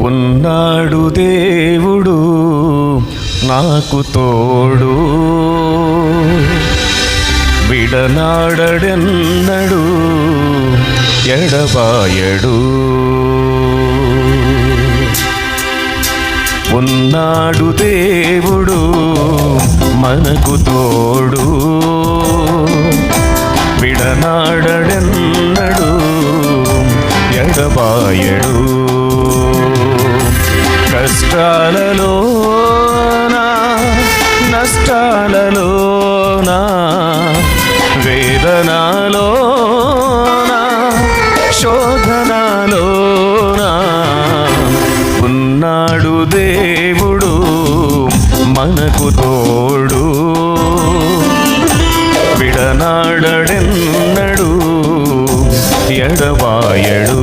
ఉన్నాడు దేవుడు నాకు తోడు. విడనాడడెన్నడు ఎడబాయడు. ఉన్నాడు దేవుడు మనకు తోడు. విడనాడడెన్నడు ఎడబాయడు. నష్టాలలోనా వేదనాలోనా? శోధనాలోనా? ఉన్నాడు దేవుడు మనకు తోడు. విడనాడడెన్నడు ఎడవాయడు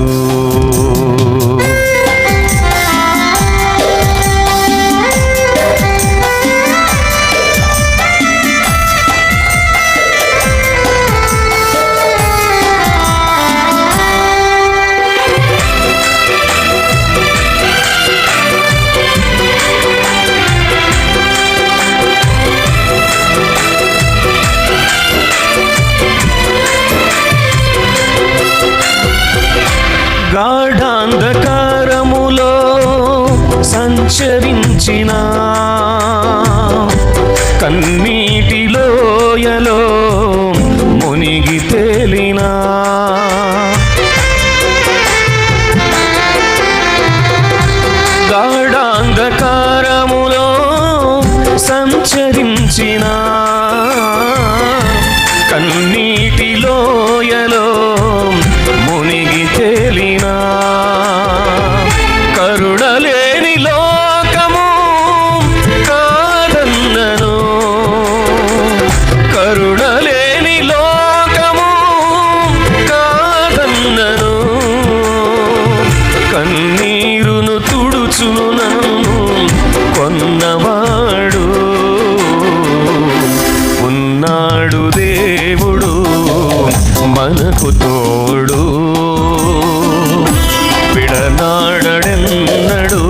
సంచరించిన కన్నీటిలోయలో మునిగి తేలినా తోడు విడనాడడెన్నడు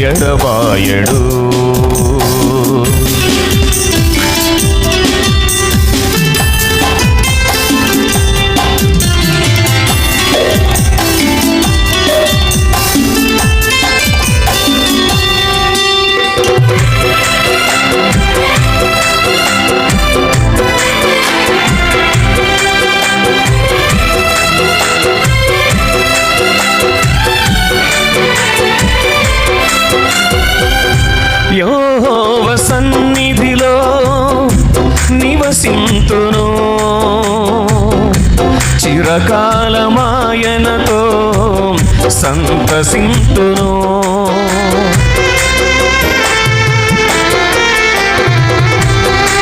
ఎడవాయడు యోహోవ సన్నిధిలో నివసింతును. చిరకాలమాయనతో సంతసింతును.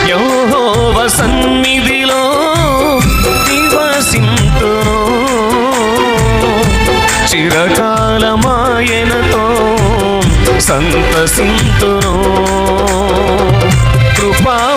యోహోవ సన్నిధిలో నివసింతును. చిరకాలమాయనతో సంతసింతును. కృపా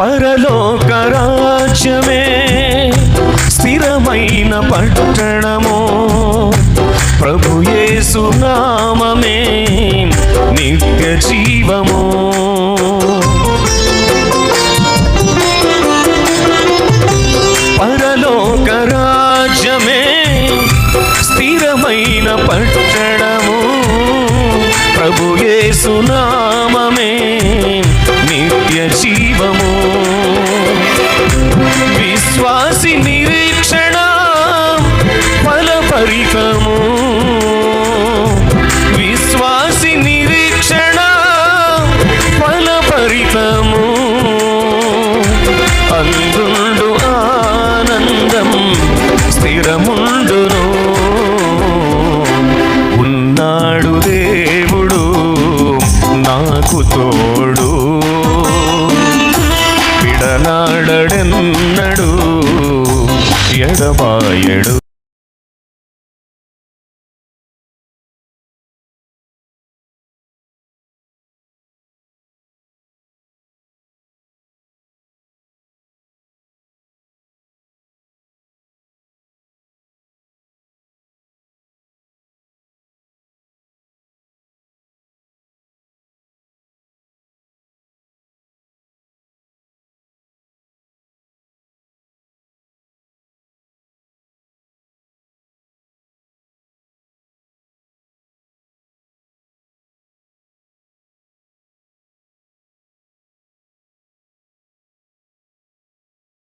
పరలోక రాజ్యమే స్థిరమైన పట్టణము. ప్రభుయేసు నామమే నిత్య జీవము. పరలోక రాజ్యమే స్థిరమైన పట్టణము. ప్రభుయేసు నామమే జీవము విశ్వాసిని విడనాడెన్నడు ఎడబాయడు.